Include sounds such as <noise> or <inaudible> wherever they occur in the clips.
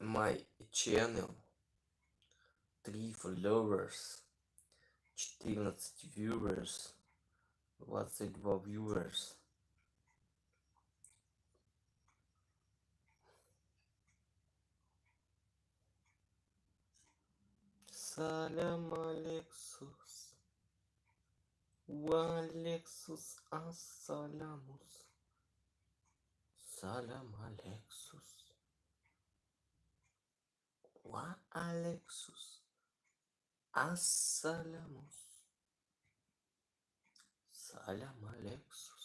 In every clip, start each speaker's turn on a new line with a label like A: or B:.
A: My channel. Три followers. 14 viewers. 22 viewers. Selam Alexus. Ve Alexus assalamus. Selam Alexus. Ve Alexus assalamus. Selam Alexus.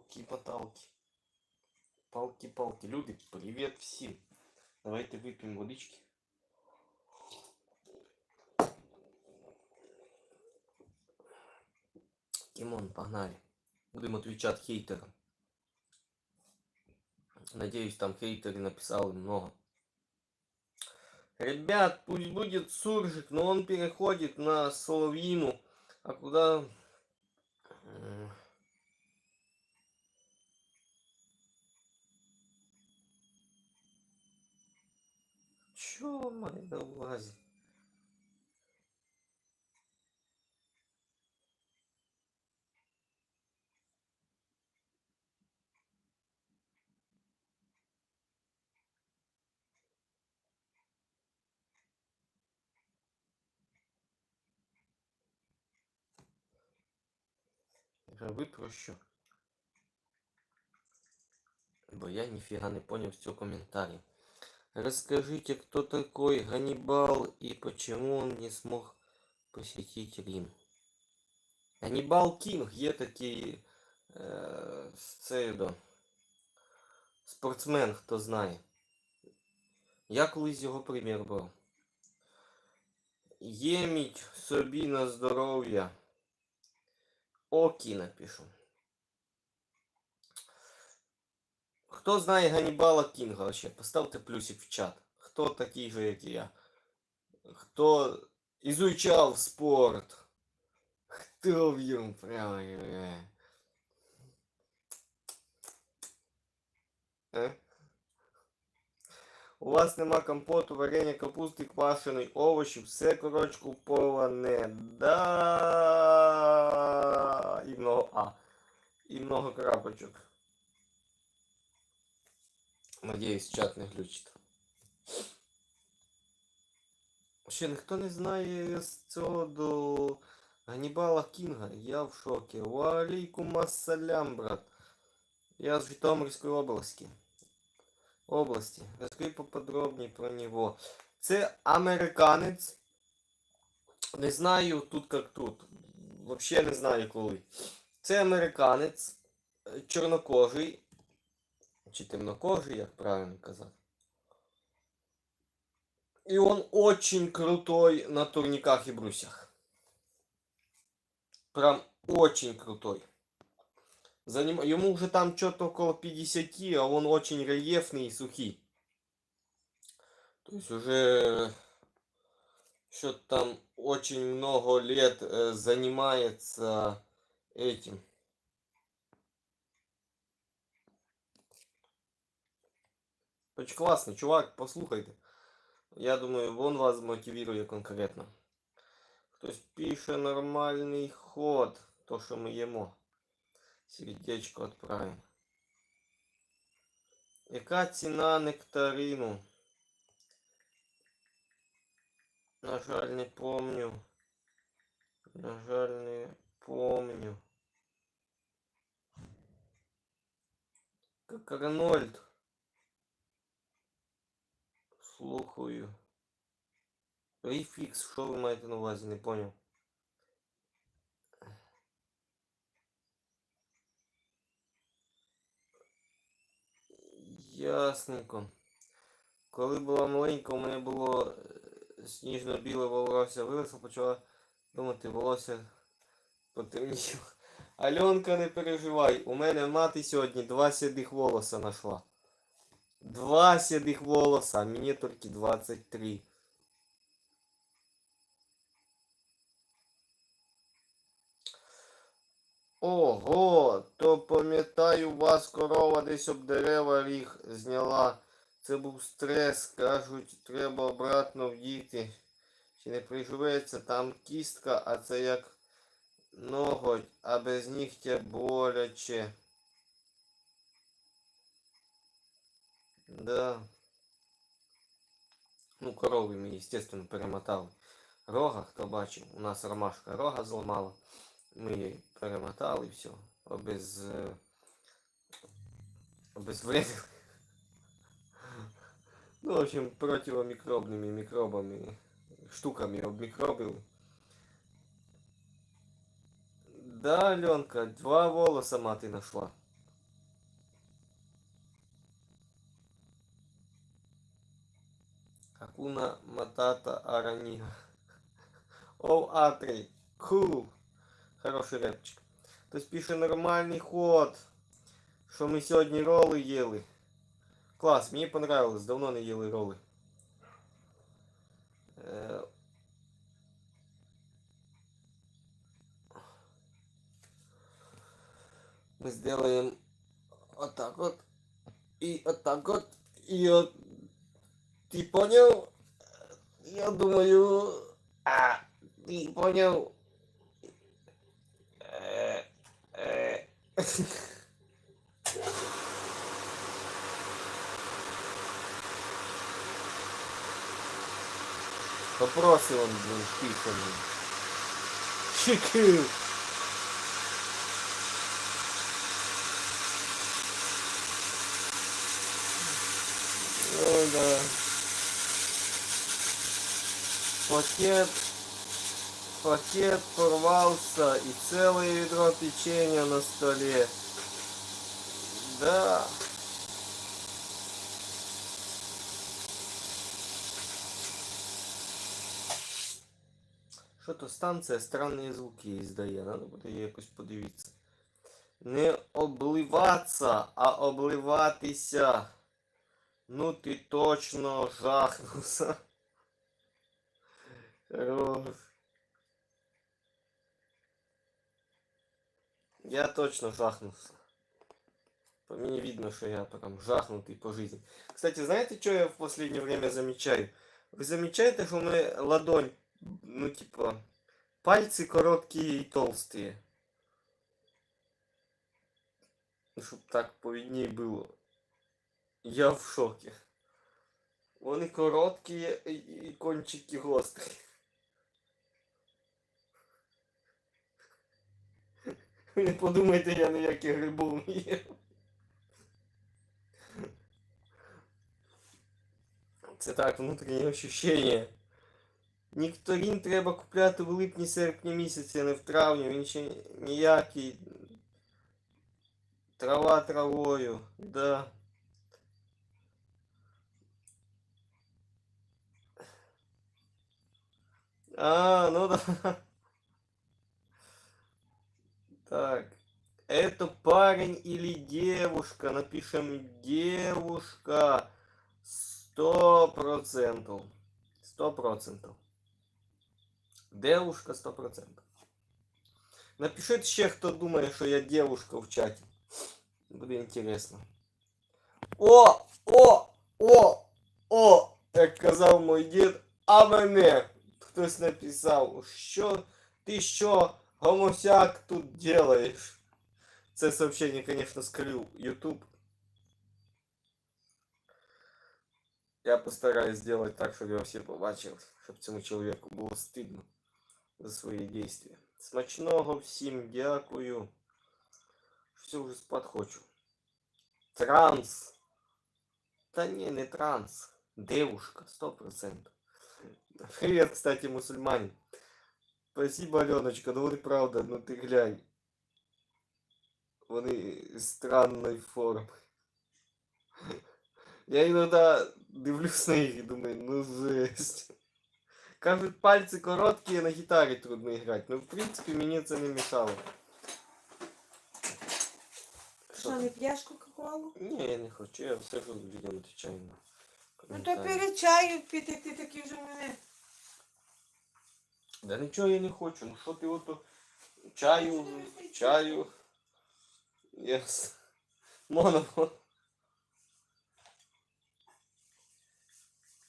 A: Елки-поталки. Палки-палки. Люди, привет всем. Давайте выпьем водички. Тимон, погнали. Будем отвечать хейтерам. Надеюсь, там хейтеры написали много. Ребят, пусть будет суржик, но он переходит на соловьину. А куда... Чё мать на увазі? Я выпрощу. Бо я нифига не понял с цього комментария. Расскажите, кто такой Ганнибал и почему он не смог посетить Рим? Ганнибал Кінг є такий е, це, спортсмен, хто знає. Я колись його примір брав. Єміть собі на здоров'я. Окі напишу. Хто знає Ганнібала Кінга вообще? Поставте плюсик в чат. Хто такий же, як і я? Хто изучав спорт? Хто в ньому прямо? е? У вас нема компоту, варення, капусти, квашеної, овочів, все коротше куповане. Да. І много А. І много крапочок. Надіюсь, чат не глючить. Ще ніхто не знає з цього до Ганнібала Кінга. Я в шокі. Валейкум ассалям, брат. Я з Житомирської області. Області. Розкажи поподробніше про нього. Це американець. Не знаю тут як тут. Взагалі не знаю коли. Це американець. Чорнокожий. Чи темнокожий, як правильно казати. И он очень крутой на турниках и брусьях. Прям очень крутой. За ним, ему уже там что-то около 50, а он очень рельефный и сухий. То есть уже что-то там очень много лет э, занимается этим. Очень классный чувак, послухайте. Я думаю, он вас мотивирує конкретно. Хтось пише нормальний ход, то що ми їмо. Сердечко відправимо. Яка ціна нектарину? На жаль, не помню. На жаль, не помню. Как Арнольд. Слухаю. Префікс, що ви маєте на увазі, не поняв. Ясненько. Коли була маленька, у мене було е, сніжно-біле волосся виросло, почала думати, волосся потемніло. <laughs> Альонка, не переживай, у мене мати сьогодні два сідих волоса знайшла. Два сідих волоса, а мені тільки 23. Ого, то пам'ятаю, вас корова десь об дерева ріг зняла. Це був стрес, кажуть, треба обратно вдіти. Чи не приживеться там кістка, а це як ноготь, а без нігтя боляче. Да. Ну, корови ми, естественно, перемотали. Рога, хто бачив, у нас ромашка рога зламала. Ми її перемотали і все. Обез... Обезвредили. <laughs> Ну, в общем, противомикробными микробами, штуками обмикробили. Да, Аленка, два волоса мати нашла. Акуна Матата Аранига. Оу, Атрей. Кул. Хороший репчик. Хтось пише нормальний ход. Що ми сьогодні роли їли. Клас, мені понравилось, давно не їли роли. Е, Мы сделаем вот так вот. И вот так вот. И вот. Ты понял? Я думаю... А, ты понял? Э, э. Вопросы он блин, пишет. Чики. Ой, да. Пакет. Пакет порвался и целое ведро печенья на столе. Да. Що то станція странні звуки іздає, треба буде якось подивитися. Не обливатися, а обливатися. Ну ти точно жахнувся. Хорош. Я точно жахнувся. По мне видно, что я прям жахнутый по жизни. Кстати, знаете, что я в последнее время замечаю? Вы замечаете, что у меня ладонь, ну типа, пальцы короткие и толстые? Ну, чтоб так повиднее было. Я в шоке. Вони короткі і і кончики гострі. Не подумайте, я ніяких грибов не їм. Це так, внутрішнє ощущення. Нікторін треба купляти в липні-серпні місяці, а не в травні. Він ще ніякий. Трава травою, да. А, ну да. Так. Это парень или девушка? Напишем девушка. Сто процентов. Сто процентов. Девушка сто процентов. Напишіть ще, хто думає, що я девушка в чаті. Буде інтересно. О! О! О! О! Як казав мой дід, а мене хтось написав, що ти що, гомосяк тут делаєш? Це сообщение, конечно, скрыл YouTube. Я постараюсь сделать так, чтобы его все побачили, щоб цьому чоловіку було стидно за свої действия. Смачного всім дякую. Все вже спать хочу. Транс. Та ні, не транс. Девушка, сто процентов. Привет, кстати, мусульмане. Спасибо, Аленочка, ну вот правда, ну ты глянь. Вони странної форми. Я іноді дивлюсь на їх і думаю, ну жесть. Кажуть, пальці короткі, на гітарі трудно грати. Ну, в принципі, мені це не мішало.
B: Що, не п'єш Кока-Колу?
A: Ні, я не хочу, я все ж людям відповідаю
B: Ну то перед чаю піти, ти такий вже мене.
A: Да нічого я не хочу. Ну що ти ото чаю, чаю. Яс. Моно.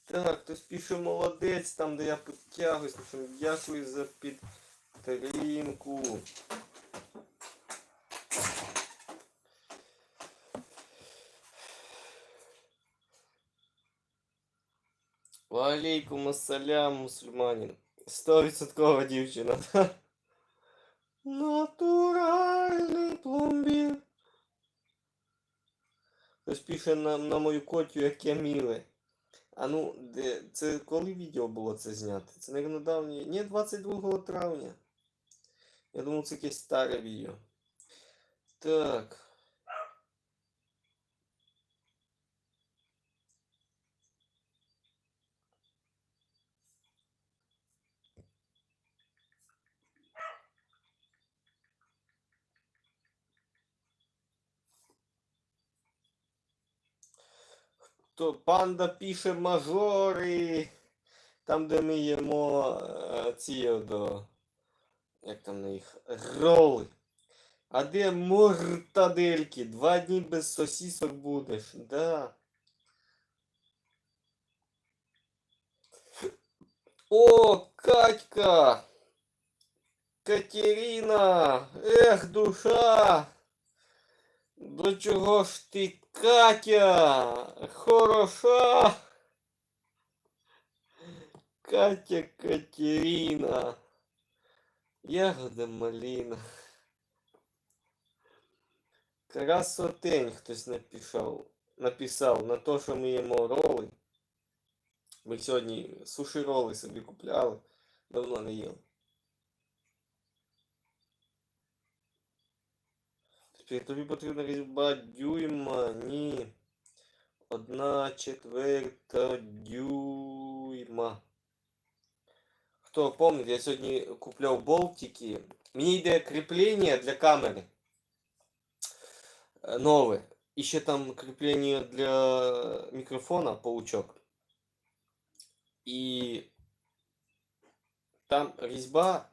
A: Так, хтось пише молодець, там де я підтягуюсь. Дякую за підтримку. Валейкум ассалям, мусульманин. Стовідсоткова дівчина. Натуральний пломбір. Хтось пише на, на мою котю, як я міле. А ну, де, це коли відео було це зняти? Це не недавнє. Ні, 22 травня. Я думав, це якесь старе відео. Так. То панда пише мажори. Там, де ми їмо е, ці до. Як там на їх? Роли. А де мортадельки? Два дні без сосісок будеш. Да. О, Катька! Катерина! Ех, душа! До чого ж ти, Катя? Хороша! Катя Катерина. Ягода малина. Красотень хтось написав, написав на те, що ми їмо роли. Ми сьогодні суші роли собі купляли. Давно не їли. тобі потрібна різьба дюйма, ні. Одна четверта дюйма. Хто помнить, я сьогодні купляв болтики. Мені йде кріплення для камери. Е, Нове. І ще там кріплення для мікрофона, паучок. І там різьба.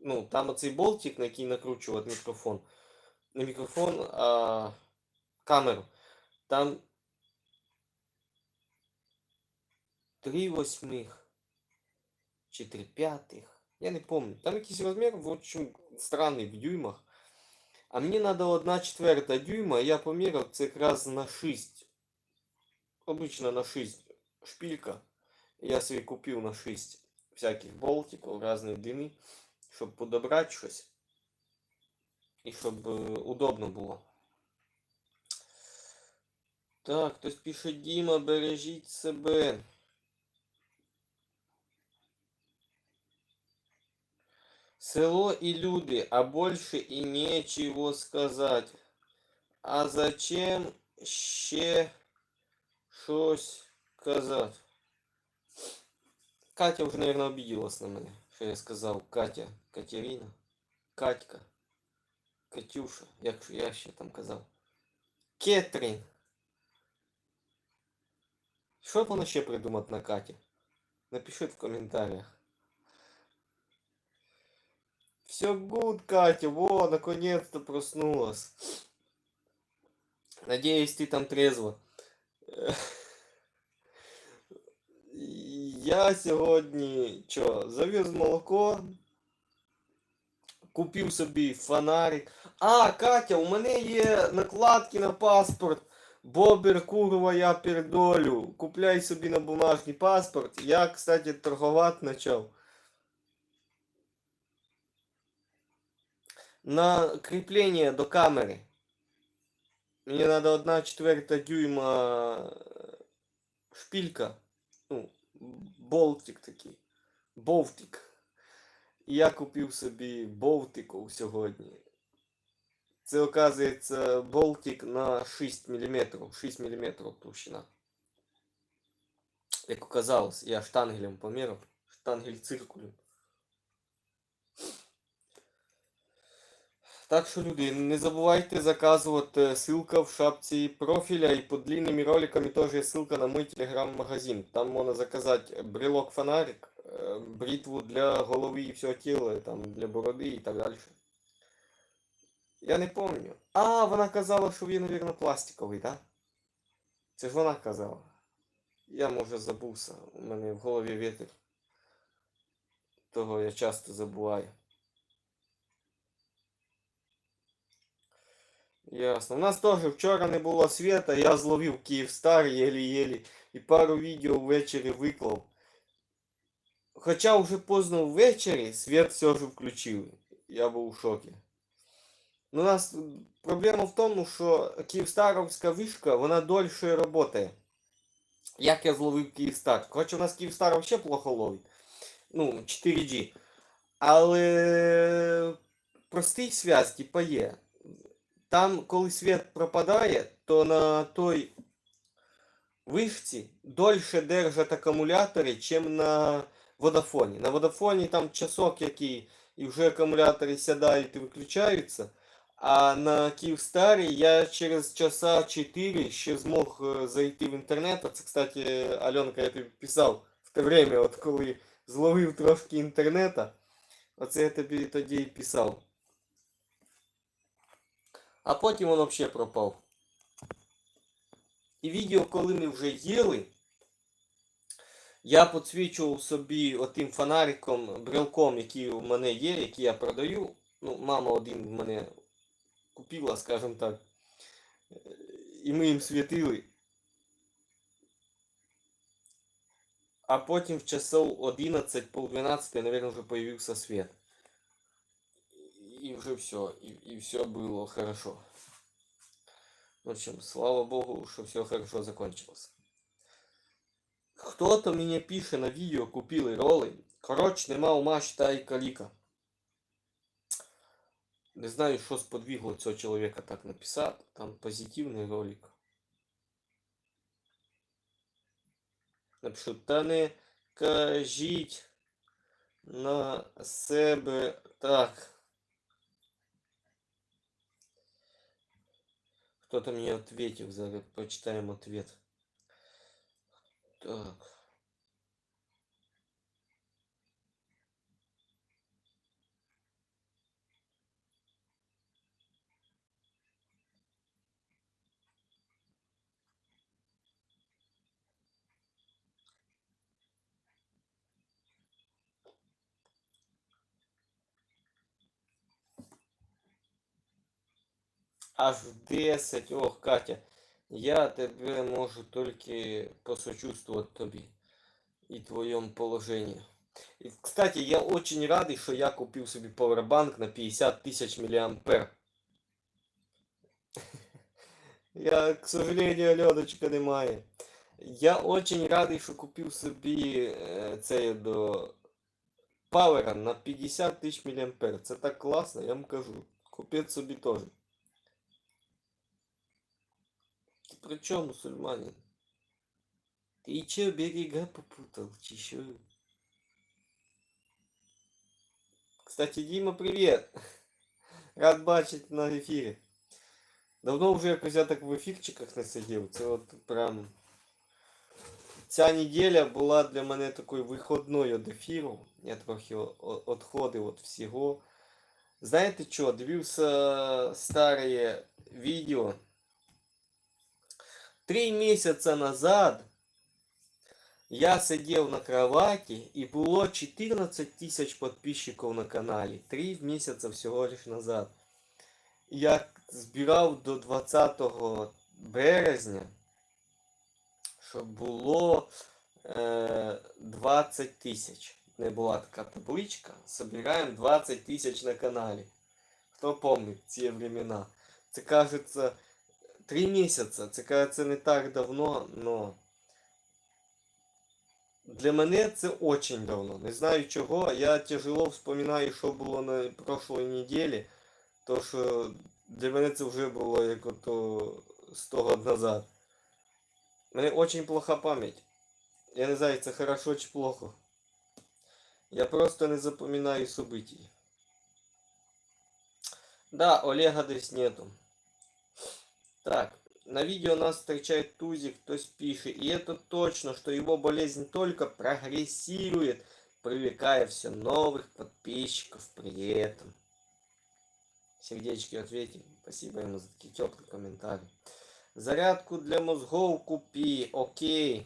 A: Ну, там оцей болтик, на який накручувати мікрофон. Не мікрофон, а камеру. Там три восьмих чи три п'ятих. Я не помню. Там якийсь розмір, в общем, странний в дюймах. А мені треба одна четверта дюйма, я поміряв це якраз на 6. Обично на 6 шпилька. Я собі купив на 6 всяких болтиків різної длини, щоб подобрати щось. І щоб е, удобно було. Так, хтось пише Діма, бережіть себе. Село и люди, а больше и нечего сказать. А зачем ще щось казати? Катя вже, наверное, обиделась на мене, що я сказав Катя, Катерина, Катька, Катюша, як ж я ще там казав. Кетрін. Що б вона ще придумати на Каті? Напишіть в коментарях. Все гуд, Катя, во, наконец-то проснулась. Надеюсь, ты там трезво. <laughs> Я сьогодні що, завіз молоко, Купив собі фонарик. А, Катя, у мене є накладки на паспорт. Бобер, курва, я пердолю. Купляй собі на бумажний паспорт. Я, кстати, торгувати почав. на кріплення до камери. Мені треба одна четверта дюйма е, шпілька. Ну, болтик такий. Болтик. Я купив собі болтику сьогодні. Це, оказується, болтик на 6 мм. 6 мм товщина. Як оказалось, я штангелем поміряв. Штангель циркулем. Так що, люди, не забувайте заказувати ссылка в шапці профіля і під длинними роликами теж є ссылка на мой телеграм-магазин. Там можна заказати брелок фонарик, е, бритву для голови і всього тіла, там, для бороди і так далі. Я не помню. А, вона казала, що він, мабуть, пластиковий, так? Да? Це ж вона казала. Я, може, забувся. У мене в голові вітер. Того я часто забуваю. Ясно. У нас теж вчора не було світа, я зловив Київстар єлі-єлі і пару відео ввечері виклав. Хоча вже поздно ввечері світ все ж включив. Я був у шокі. Ну, у нас проблема в тому, що Київстаровська вишка, вона дольше працює. Як я зловив Київстар? Хоча у нас Київстар взагалі плохо ловить. Ну, 4G. Але простий связь, типа є. Там, коли світ пропадає, то на той вишці дольше держать акумулятори, чим на водофоні. На водофоні там часок який, і вже акумулятори сядають і виключаються. А на Київстарі я через часа 4 ще змог е, зайти в інтернет. Це, кстати, Альонка, я тобі писав в те время, от коли зловив трошки інтернета. Оце я тобі тоді і писав. А потім він взагалі пропав. І відео, коли ми вже їли, я підсвічував собі отим фонариком, брелком, який у мене є, який я продаю. Ну, мама один в мене купила, скажімо так. І ми їм світили. А потім в часов 11, полдвенадцать, наверное, вже появився світ. И уже все, и, и все было хорошо. В общем, слава богу, что все хорошо закончилось. Кто-то мне пише на видео, купили роли. Коротше, нема ума, считай, каліка. Не знаю, що сподвигло цього чоловіка так написати. Там позитивний ролик. Напишу, та не кажіть на себе так. Кто-то мне ответил, за... почитаем ответ. Так. Аж в 10. Ох, Катя, я тебе можу тільки посочувствовать тобі і твоєму положенні. І, кстати, я очень радий, що я купив собі пауербанк на 50 тисяч мА. Я, к сожалению, Альоночка немає. Я очень радий, що купив собі е, цей до пауера на 50 тисяч мА. Це так класно, я вам кажу. Купіть собі теж. Ты при чем, мусульманин? Ты че берега попутал, чищу? Кстати, Дима, привет! <laughs> Рад бачить на ефірі. Давно вже якось я так в ефірчиках не сидів. Це от прям. Ця неділя була для мене такою виходною від ефіру. Я трохи відходив від всього. Знаєте що, дивився старі відео. Три месяца назад я сидел на кровати и было 14 тысяч подписчиков на канале. Три месяца всего лишь назад. Я збирав до 20 березня, щоб було е, 20 тисяч. Не була така табличка. Собираємо 20 тисяч на каналі. Хто пам'ятає ці времена? Це кажеться Три місяці. Це кажеться не так давно, но. Для мене це очень давно. Не знаю чого. Я тяжело вспоминаю, що було на прошлой неділі. То що для мене це вже було як ото 100 років назад. У мене очень плоха пам'ять. Я не знаю, це хорошо чи плохо. Я просто не запоминаю событий. Да, Олега десь нету. Так, на видео нас встречает Тузик, кто пишет. И это точно, что его болезнь только прогрессирует, привлекая все новых подписчиков при этом. Сердечки ответим. Спасибо ему за такие теплые комментарии. Зарядку для мозгов купи. Окей.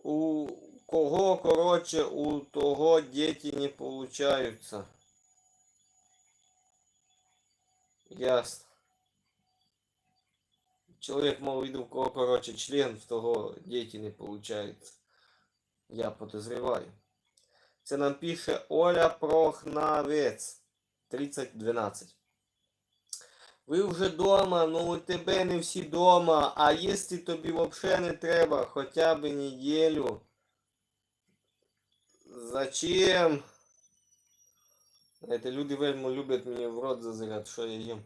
A: У кого, короче, у того дети не получаются. Ясно. Человек мав виду, у кого, короче, член, в того дети не получается. Я подозреваю. Це нам пише Оля Прохнавець. 3012. Ви вже дома, ну у тебе не всі дома, а якщо тобі взагалі не треба хоча б неділю. Зачем? Знаєте, люди вельми люблять мені в рот зазирати, що я їм.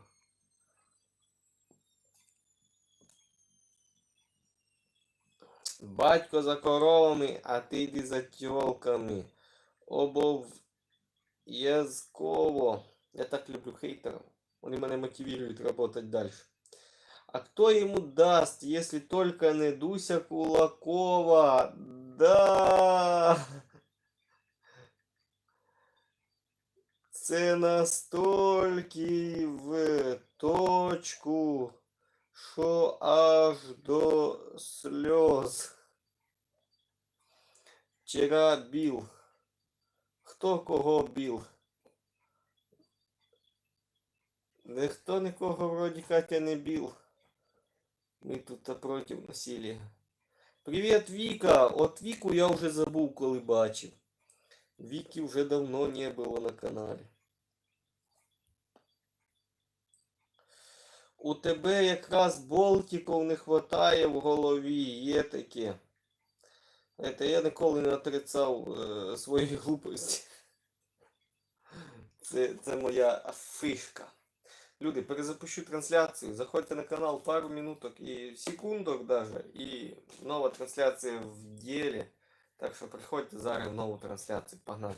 A: Батько за коровами, а ти йди за тёлками. Обов'язково. Я так люблю хейтеров. Они меня мотивируют работать дальше. А кто ему даст, если только не Дуся Кулакова? Да! Це настільки в точку, що аж до сльоз. Вчора біл. Хто кого біл? Ніхто нікого вроді Катя не біл. Ми тут проти насилия. Привіт, Віка! От Віку я вже забув, коли бачив. Віки вже давно не було на каналі. У тебе якраз болтиків не хватає в голові, є таке. Это я ніколи не отрицав е, свої глупості. Це, це моя фишка. Люди, перезапущу трансляцію. Заходьте на канал пару минуток і секундок даже. І нова трансляція в ділі. Так що приходьте зараз в нову трансляцію. Погнали.